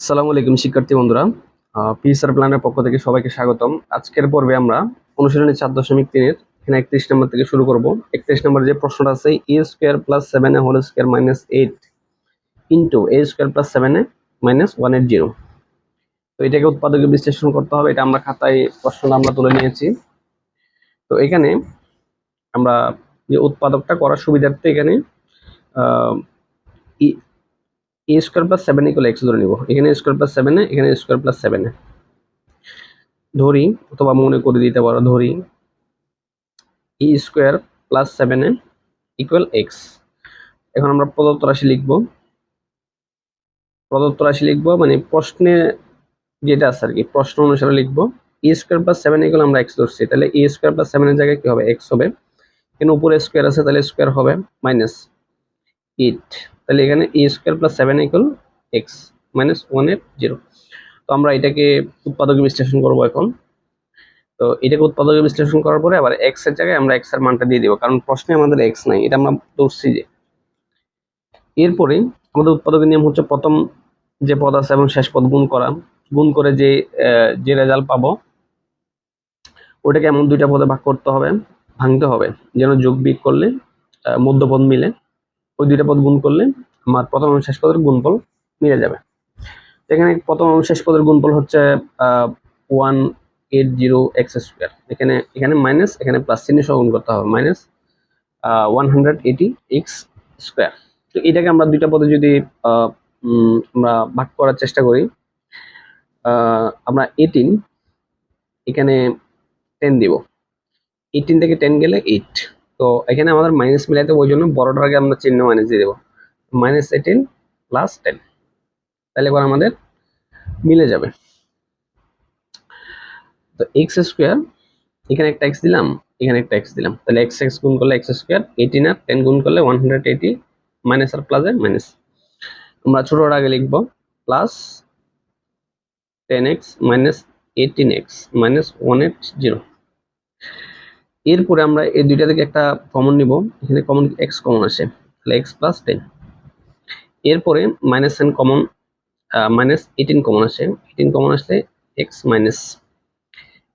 আসসালামু আলাইকুম, শিক্ষার্থী বন্ধুরা। পিএসআর প্ল্যানের পক্ষ থেকে সবাইকে স্বাগতম। আজকের পর্বে আমরা অনুশীলনী চার দশমিক তিনের এখানে একত্রিশ নম্বর থেকে শুরু করব। একত্রিশ নম্বর যে প্রশ্নটা আছে a square plus seven a whole square minus eight into a square plus seven minus one eight zero তো এটাকে উৎপাদকে বিশ্লেষণ করতে হবে। এটা আমরা খাতায় প্রশ্নটা আমরা তুলে নিয়েছি। তো এখানে আমরা যে উৎপাদকটা করার সুবিধার্থে এখানে a square plus seven equal x ধরে নিব। এখানে স্কোয়ার প্লাস সেভেনে এখানে স্কোয়ার প্লাস সেভেনে ধরি, অথবা মনে করে দিতে পারো, ধরি ই স্কোয়ার প্লাস সেভেনে ইকুয়াল এক্স এখন আমরা প্রদত্ত রাশি লিখব। প্রদত্ত রাশি লিখব মানে প্রশ্নে যেটা আছে আর কি, প্রশ্ন অনুসারে লিখব। E square plus seven equal আমরা এক্স ধরছি, তাহলে ই স্কোয়ার প্লাস সেভেনের জায়গায় কি হবে? এক্স হবে। এখানে উপরে স্কোয়ার আছে, তাহলে স্কোয়ার হবে মাইনাস এইট তাহলে এখানে a square plus seven equal x minus one eight zero. তো আমরা এটাকে উৎপাদকে বিশ্লেষণ করব এখন। তো এটাকে উৎপাদকে বিশ্লেষণ করার পরে আবার এক্সের জায়গায় আমরা এক্সের মানটা দিয়ে দিব, কারণ প্রশ্নে আমাদের এক্স নাই, এটা আমরা ধরছি যে। এরপরে আমাদের উৎপাদকের নিয়ম হচ্ছে প্রথম যে পদ আছে এবং শেষ পদ গুণ করা। গুণ করে যে যে রেজাল্ট পাবো, ওটাকে এমন দুইটা পদে ভাগ করতে হবে, ভাঙতে হবে, যেন যোগ বিয়োগ করলে মধ্যপদ মিলে। ওই দুইটা পদ গুণ করলে আমার প্রথম এবং শেষ পদের গুণফল মিলে যাবে। এখানে প্রথম এবং শেষ পদের গুণফল হচ্ছে one eight zero x square এখানে এখানে মাইনাস এখানে প্লাস চিহ্ন সহ গুণ করতে হবে। Minus one hundred eighty x square তো এটাকে আমরা দুইটা পদে যদি আমরা ভাগ করার চেষ্টা করি আমরা এইটিন এখানে টেন দিব। এইটিন থেকে টেন গেলে এইট তো এখানে আমাদের মাইনাস মিলাইতে ওই জন্য বড়টার আগে আমরা চিহ্ন মাইনাস দিয়ে দেবো। মাইনাস এইটিন প্লাস টেন তাহলে এবার আমাদের মিলে যাবে। তো এক্স স্কোয়ার এখানে একটা এক্স দিলাম, এখানে একটা এক্স দিলাম। তাহলে এক্স এক্স গুণ করলে এক্স স্কোয়ার এইটিন আর টেন গুণ করলে ওয়ান হান্ড্রেড এইটি মাইনাস আর প্লাস প্লাসে মাইনাস আমরা ছোটোর আগে লিখব plus ten x minus eighteen x minus one eight zero এরপরে আমরা এই দুইটা থেকে একটা কমন নিব। এখানে কমন এক্স কমন আসে তাহলে এক্স প্লাস টেন এরপরে minus ten common minus eighteen common আসে এইটিন কমন আসলে এক্স মাইনাস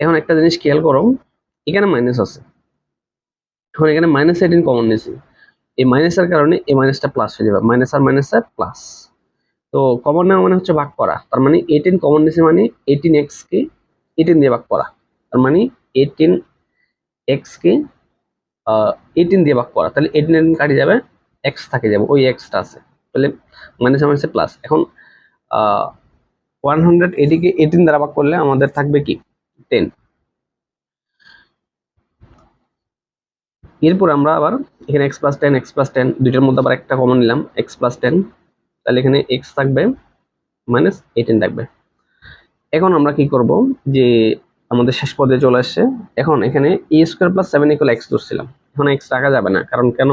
এখন একটা জিনিস খেয়াল করো, এখানে মাইনাস আছে। এখন এখানে মাইনাস এইটিন কমন নিয়েছি। এই মাইনাসের কারণে এই মাইনাসটা প্লাস হয়ে যাবে। মাইনাস আর মাইনাসের প্লাস তো কমন নেওয়া মানে হচ্ছে ভাগ করা। তার মানে এইটিন কমন নিয়েছে মানে এইটিন এক্সকে এইটিন দিয়ে ভাগ করা। তার মানে এইটিন এক্সকে এইটিন দিয়ে ভাগ করা। তাহলে এইটিন এইটিন কাটি যাবে এক্স থাকে যাবে, ওই এক্সটা আছে। তাহলে মাইনাস মাইনাসে প্লাস এখন ওয়ান হান্ড্রেড এটিকে এইটিন দ্বারা ভাগ করলে আমাদের থাকবে কি? টেন এরপর আমরা আবার এখানে x plus ten x plus ten দুইটার মধ্যে আবার একটা কমন নিলাম এক্স প্লাস টেন তাহলে এখানে এক্স থাকবে মাইনাস এইটিন থাকবে। এখন আমরা কি করব? যে আমাদের শেষ পদে চলে আসছে। এখন এখানে a square plus seven equal x ধরছিলাম। এখন এক্স রাখা যাবে না, কারণ কেন?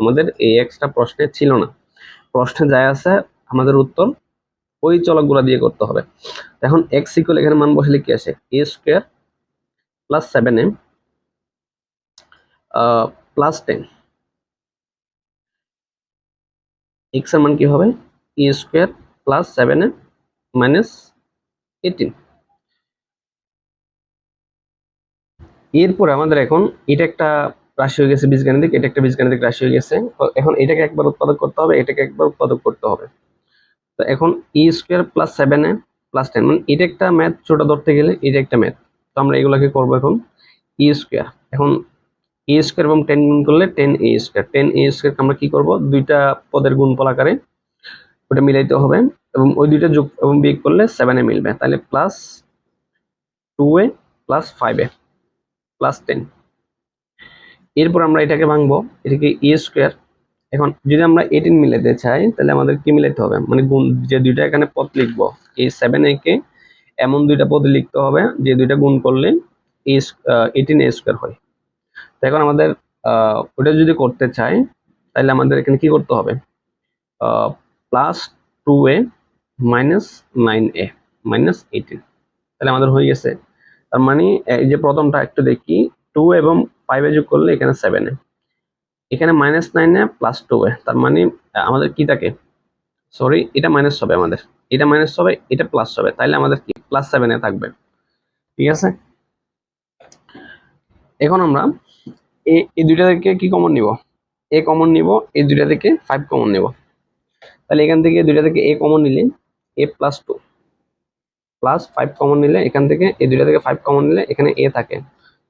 আমাদের এই এক্সটা প্রশ্নে ছিল না। প্রশ্নে যায় আছে আমাদের উত্তর, ওই চলকগুলো দিয়ে করতে হবে। এখন এক্স ইকুয়াল এখানে মান বসলে কি আসে a square plus seven m plus ten এক্সের মান কি হবে? A square plus seven m minus eighteen এরপরে আমাদের এখন এটা একটা রাশি হয়ে গেছে বীজগাণিতিক, এটা একটা বীজগাণিতিক রাশি হয়ে গেছে। এখন এটাকে একবার উৎপাদক করতে হবে, এটাকে একবার উৎপাদক করতে হবে। তো এখন e square plus seven a plus ten মানে এটা একটা ম্যাথ ছোট ধরতে গেলে এটা একটা ম্যাথ। তো আমরা এগুলোকে করব এখন ই স্কোয়ার। এখন এ স্কোয়ার এবং টেন গুণ করলে ten a square. Ten a square আমরা কি করব? দুইটা পদের গুণফল আকারে ওটা মিলাইতে হবে এবং ওই দুইটা যোগ এবং বিয়োগ করলে সেভেনে মিলবে। তাহলে plus two a plus five a. Plus ten এরপর আমরা এটাকে ভাঙবো, এটাকে ই স্কোয়ার এখন যদি আমরা এইটিন মিলাতে চাই, তাহলে আমাদের কি মিলাতে হবে? মানে গুণ, যে দুইটা এখানে পদ লিখব এই সেভেন এ কে এমন দুইটা পদ লিখতে হবে, যে দুইটা গুণ করলে এইটিন এ স্কোয়ার হয়। তো এখন আমাদের ওটা যদি করতে চাই, তাহলে আমাদের এখানে কি করতে হবে? Plus two a minus nine a minus eighteen তাহলে আমাদের হয়ে গেছে তার মানে এই যে প্রথমটা একটু দেখি টু এবং ফাইভে যোগ করলে এখানে সেভেনে এখানে মাইনাস নাইনে প্লাস টুয়ে তার মানে আমাদের কি থাকে? সরি এটা মাইনাস হবে আমাদের। এটা মাইনাস হবে, এটা প্লাস হবে। তাইলে আমাদের কি? প্লাস সেভেনে থাকবে। ঠিক আছে? এখন আমরা এই দুইটা থেকে কি কমন নিব? এ কমন নিব, এই দুইটা থেকে ফাইভ কমন নিব। তাহলে এখান থেকে দুইটা থেকে এ কমন নিলে a plus two plus five common নিলে এখান থেকে এই দুইটা থেকে ফাইভ কমন নিলে এখানে এ থাকে।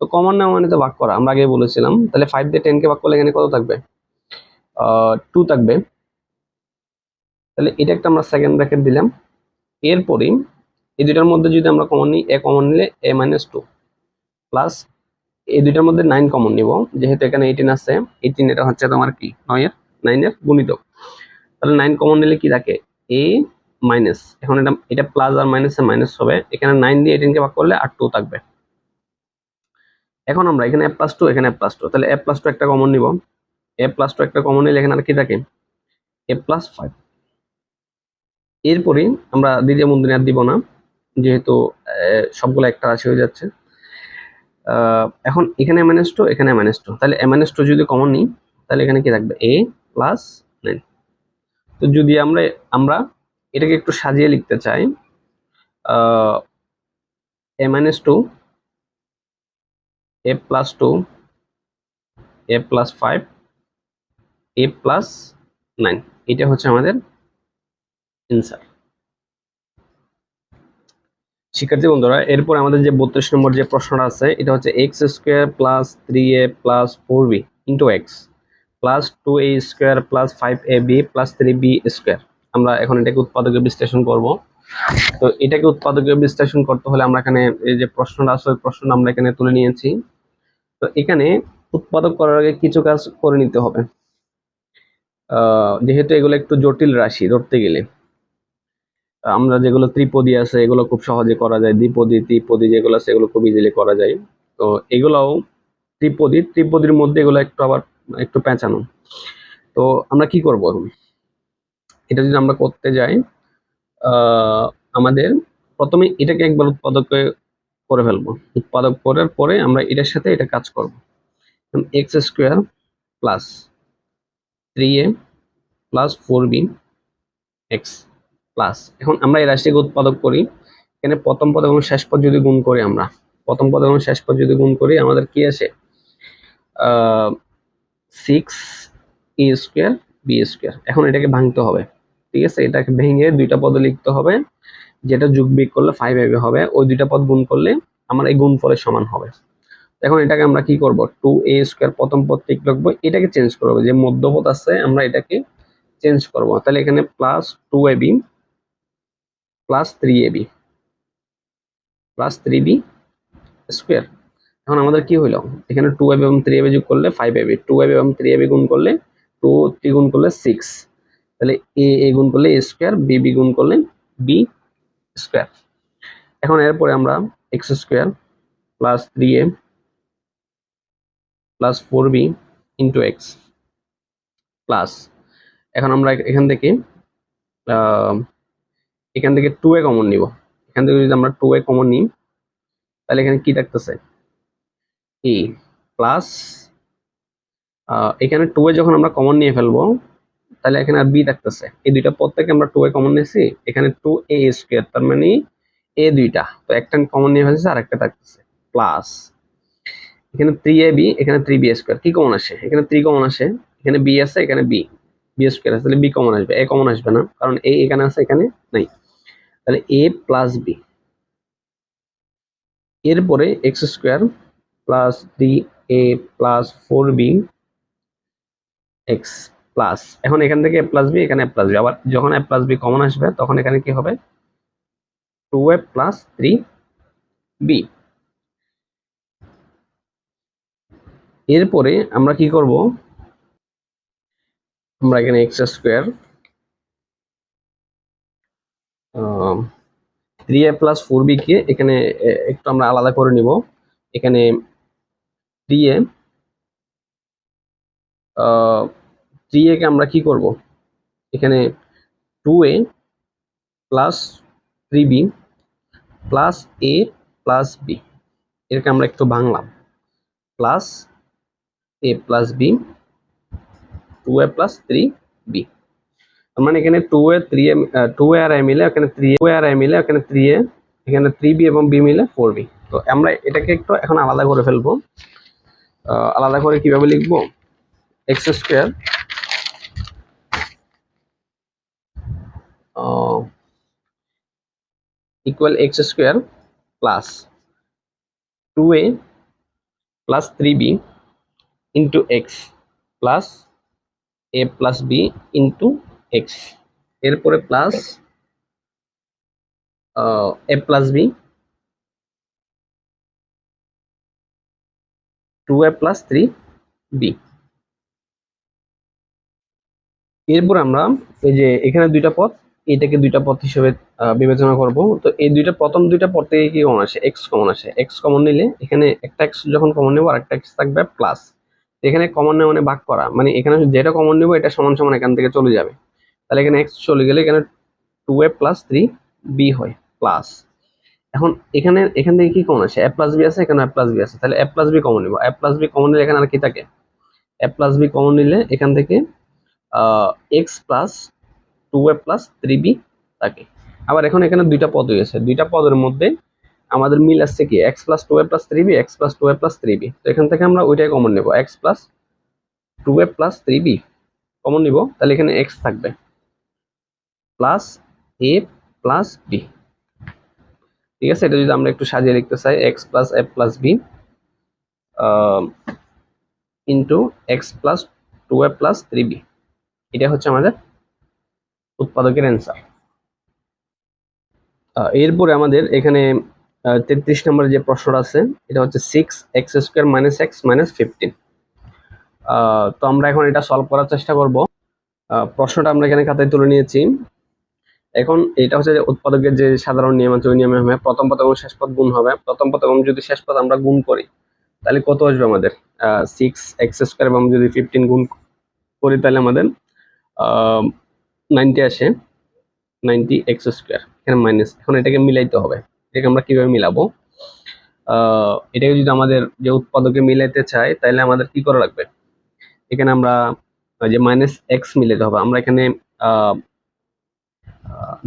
তো কমন নেওয়া মানে তো ভাগ করা, আমরা আগে বলেছিলাম। তাহলে ফাইভ দিয়ে টেনকে ভাগ করলে এখানে কত থাকবে? টু থাকবে। তাহলে এটা একটা আমরা সেকেন্ড ব্র্যাকেট দিলাম। এরপরই এই দুইটার মধ্যে যদি আমরা কমন নিই এ কমন নিলে এ মাইনাস টু প্লাস এই দুইটার মধ্যে নাইন কমন নিব, যেহেতু এখানে এইটিন আছে এইটিন এটা হচ্ছে তোমার কি? নয়ের নাইনের গুণিতক। তাহলে নাইন কমন নিলে কি থাকে? এ মাইনাস এখন এটা এটা প্লাস আর মাইনাসে মাইনাস হবে। এখানে নাইন দিয়ে এইটিনকে ভাগ করলে আর টু থাকবে। এখন আমরা এখানে এ প্লাস টু এখানে এ প্লাস টু তাহলে এ প্লাস টু একটা কমন নিব। এ প্লাস টু একটা কমন নিলে এখানে আর কি থাকে? এ প্লাস ফাইভ এরপরে আমরা দ্বিতীয় মন্দিরে আর দিব না, যেহেতু সবগুলো একটা রাশি হয়ে যাচ্ছে। এখন এখানে মাইনাস টু এখানে মাইনাস টু তাহলে এ মাইনাস টু যদি কমন নিই, তাহলে এখানে কি থাকবে? এ প্লাস নাইন তো যদি আমরা আমরা এটাকে একটু সাজিয়ে লিখতে চাই। A minus two a plus two a plus five a plus nine এটা হচ্ছে আমাদের অ্যান্সার শিক্ষার্থী বন্ধুরা, এরপর আমাদের যে বত্রিশ নম্বর যে প্রশ্নটা আছে, এটা হচ্ছে x square plus three a plus four b into x plus two a square plus five a b plus three b square আমরা এখন এটাকে উৎপাদকে বিশ্লেষণ করব। তো এটাকে উৎপাদকে বিশ্লেষণ করতে হলে আমরা এখানে এই যে প্রশ্নটা আছে, ওই প্রশ্নটা আমরা এখানে তুলে নিয়েছি। তো এখানে উৎপাদক করার আগে কিছু কাজ করে নিতে হবে। যেহেতু এগুলো একটু জটিল রাশি ধরতে গেলে। আমরা যেগুলো ত্রিপদী আছে, এগুলো খুব সহজে করা যায়। দ্বিপদী, ত্রিপদী যেগুলো আছে, এগুলো খুব ইজিলি করা যায়। তো এগুলাও ত্রিপদী, ত্রিপদীর মধ্যে এগুলো একটু আবার একটু পেঁচানো। তো আমরা কি করব এখন? এটা যদি আমরা করতে যাই আমাদের প্রথমে এটাকে একবার উৎপাদকে করে ফেলব। উৎপাদক করার পরে আমরা এটার সাথে এটা কাজ করব। X square plus three a plus four b x plus. এখন আমরা এই রাশিটিকে উৎপাদক করি। এখানে প্রথম পদ এবং শেষ পদ যদি গুণ করি আমরা। প্রথম পদ এবং শেষ পদ যদি গুণ করি, আমাদের কি আসে? Six e square b square এখন এটাকে ভাঙতে হবে। ঠিক আছে? এটাকে ভেঙে দুইটা পদে লিখতে হবে। যেটা যোগ বিয়োগ করলে ফাইভ এবি হবে। ওই দুইটা পদ গুণ করলে আমার এই গুণ গুণফলের সমান হবে। এখন এটাকে আমরা কি করব? টু এ স্কোয়ার প্রথম পদ ঠিক রাখব। এটাকে চেঞ্জ করব। যে মধ্যপদ আছে, আমরা এটাকে চেঞ্জ করব। তাহলে এখানে plus two a b plus three a b plus three b square এখন আমাদের কি হইল? এখানে টু এ এবং থ্রি এ যোগ করলে five a b two a এবং থ্রি এ গুণ করলে টু থ্রি গুণ করলে সিক্স তাহলে এ এ গুণ করলে এ স্কোয়ার বি বি গুণ করলে বি স্কোয়ার এখন এরপরে আমরা x square plus three a plus four b into x plus এখন আমরা এখান থেকে এখান থেকে টু এ কমন নিব। এখান থেকে যদি আমরা টু এ কমন নিই, তাহলে এখানে কি থাকতেছে? এ প্লাস এখানে টু এ যখন আমরা কমন নিয়ে ফেলব তাহলে এখানে আর বি থাকতেছে। এই দুইটা পদ থেকে আমরা টু এ কমন নিয়েছি। এখানে টু এ স্কোয়ার তার মানে এ দুইটা। তো একটা কমন নিয়ে ফেলছে আর একটা থাকতেছে। প্লাস এখানে থ্রি এ বি এখানে থ্রি বি স্কোয়ার কি কমন আসে? এখানে থ্রি কমন আসে। এখানে বি আছে, এখানে বি বি স্কোয়ার আছে, তাহলে বি কমন আসবে। এ কমন আসবে না, কারণ এ এখানে আছে, এখানে নাই। তাহলে এ প্লাস বি এরপরে x square plus three a plus four b x plus এখন এখান থেকে এ প্লাস বি এখানে এ প্লাস বি আবার যখন এ প্লাস বি কমন আসবে, তখন এখানে কি হবে? Two a plus three b এরপরে আমরা কি করব? আমরা এখানে x square three a plus four b কে এখানে একটু আমরা আলাদা করে নিব। এখানে থ্রি এ থ্রি এ আমরা কি করব? এখানে two a plus three b plus a plus b এটাকে আমরা একটু ভাঙলাম plus a plus b two a plus three b মানে এখানে two a three a two a R a মিলে এখানে থ্রি এ আর এ মিলে এখানে থ্রি এ এখানে থ্রি বি এবং বি মিলে ফোর বি তো আমরা এটাকে একটু এখন আলাদা করে ফেলব। আলাদা করে কীভাবে লিখব? X square equal x square plus two a plus three b into x plus a plus b into x এরপরে plus a plus b two a plus three b এরপর আমরা এই যে এখানে দুইটা পথ এটাকে দুইটা পথ হিসেবে বিবেচনা করব। তো এই দুইটা, প্রথম দুইটা পথ থেকে কি কমন আসে? এক্স কমন আসে। এক্স কমন নিলে এখানে একটা এক্স যখন কমন নেব আর একটা এক্স থাকবে প্লাস এখানে কমন নেওয়া মানে ভাগ করা। মানে এখানে যেটা কমন নেব, এটা সমান সমান এখান থেকে চলে যাবে। তাহলে এখানে এক্স চলে গেলে এখানে two a plus three b হয় প্লাস এখন এখানে, এখান থেকে কি কমন আসে? এ প্লাস বি আছে, এখানে এ প্লাস বি আছে। তাহলে এ প্লাস বি কমন নিব। এ প্লাস বি কমন নিলে এখানে আর কি থাকে? এ প্লাস বি কমন নিলে এখান থেকে x plus two a plus three b থাকে আবার এখন এখানে দুইটা পদ হয়েছে দুইটা পদের মধ্যে আমাদের মিল আসছে কি? X plus two a plus three b x plus two a plus three b তো এখান থেকে আমরা ওইটাই কমন নেব। X plus two a plus three b common নিব। তাহলে এখানে এক্স থাকবে। প্লাস এ প্লাস বি ঠিক আছে? এটা যদি আমরা একটু সাজিয়ে লিখতে চাই x plus a plus b into x plus two a plus three b এটা হচ্ছে আমাদের উৎপাদকের অ্যান্সার এরপরে আমাদের এখানে তেত্রিশ নম্বর যে প্রশ্নটা আছে, এটা হচ্ছে six x square minus x minus fifteen তো আমরা এখন এটা সলভ করার চেষ্টা করব। প্রশ্নটা আমরা এখানে খাতায় তুলে নিয়েছি। এখন এটা হচ্ছে উৎপাদকের যে সাধারণ নিয়ম আছে, ওই নিয়মে হবে। প্রথম পদ এবং শেষ পদ গুণ হবে। প্রথম পদ এবং যদি শেষ পদ আমরা গুণ করি, তাহলে কত আসবে আমাদের? সিক্স এক্স স্কোয়ার এবং যদি ফিফটিন গুণ করি, তাহলে আমাদের নাইনটি আসে, নাইনটি এক্স স্কোয়ার, এখানে মাইনাস এখন এটাকে মিলাইতে হবে। এটাকে আমরা কীভাবে মিলাবো? এটাকে যদি আমাদের যে উৎপাদকে মিলাইতে চাই তাহলে আমাদের কি করা লাগবে? এখানে আমরা যে মাইনাস এক্স মিলাতে হবে, আমরা এখানে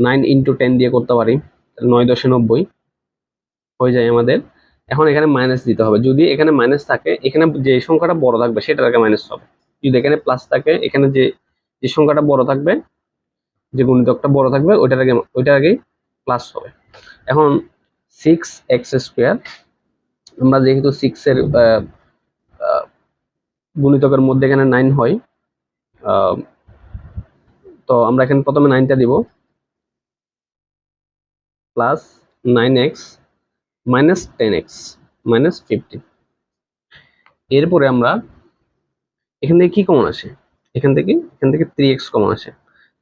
নাইন ইন্টু টেন দিয়ে করতে পারি নয় দশে নব্বই হয়ে যায় আমাদের। এখন এখানে মাইনাস দিতে হবে। যদি এখানে মাইনাস থাকে, এখানে যে সংখ্যাটা বড় থাকবে আগে মাইনাস হবে। যদি এখানে প্লাস থাকে, এখানে যে যে সংখ্যাটা বড় থাকবে যে গুণিতকটা বড় থাকবে, ওইটার আগে, ওইটার আগেই প্লাস হবে। এখন সিক্স এক্স স্কোয়ার আমরা যেহেতু সিক্সের গুণিতকের মধ্যে এখানে নাইন হয় তো আমরা এখানে প্রথমে নাইনটা দিব plus nine x minus ten x minus fifteen এরপরে আমরা এখান থেকে কি কমন আসে? এখান থেকে এখান থেকে থ্রি এক্স কমন আসে।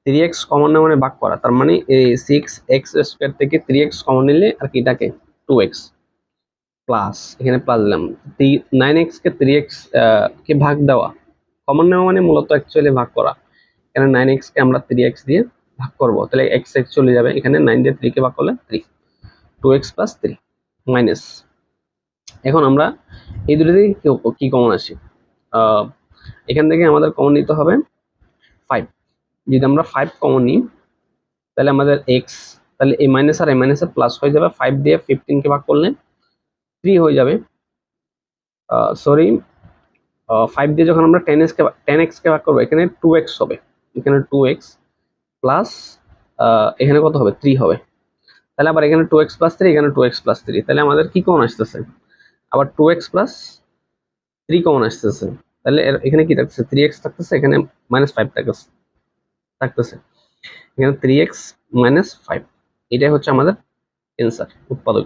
থ্রি এক্স কমন না মানে ভাগ করা। তার মানে এই সিক্স এক্স স্কোয়ার থেকে থ্রি এক্স কমন নিলে আর কি এটাকে টু এক্স প্লাস এখানে প্লাস দিলাম। নাইন এক্সকে থ্রি এক্স কে ভাগ দেওয়া। কমন নেওয়া মানে মূলত অ্যাকচুয়ালি ভাগ করা। এখানে নাইন এক্সকে আমরা থ্রি এক্স দিয়ে ভাগ করব। তাহলে এক্স এক্স চলে যাবে। এখানে নাইন দিয়ে থ্রিকে ভাগ করলে three two x plus three minus এখন আমরা এই দুটো থেকে কি- কি কমন আসি এখান থেকে আমাদের কমন নিতে হবে ফাইভ যদি আমরা ফাইভ কমন নিই, তাহলে আমাদের এক্স তাহলে এই মাইনাস আর এই মাইনাসে প্লাস হয়ে যাবে। ফাইভ দিয়ে ফিফটিনকে ভাগ করলে থ্রি হয়ে যাবে। সরি ফাইভ দিয়ে যখন আমরা টেন এক্সকে টেন এক্সকে ভাগ করব, এখানে টু এক্স হবে। এখানে টু এক্স প্লাস এখানে কত হবে? থ্রি হবে। তাহলে আবার এখানে টু এক্স প্লাস থ্রি এখানে টু এক্স প্লাস থ্রি তাহলে আমাদের কি কমন আসতেছে? আবার two x plus three common আসতেছে। তাহলে এখানে কি থাকতেছে? থ্রি এক্স থাকতেছে, এখানে মাইনাস ফাইভ থাকতেছে। থাকতেছে। এখানে থ্রি এক্স মাইনাস ফাইভ এটাই হচ্ছে আমাদের অ্যান্সার উৎপাদক।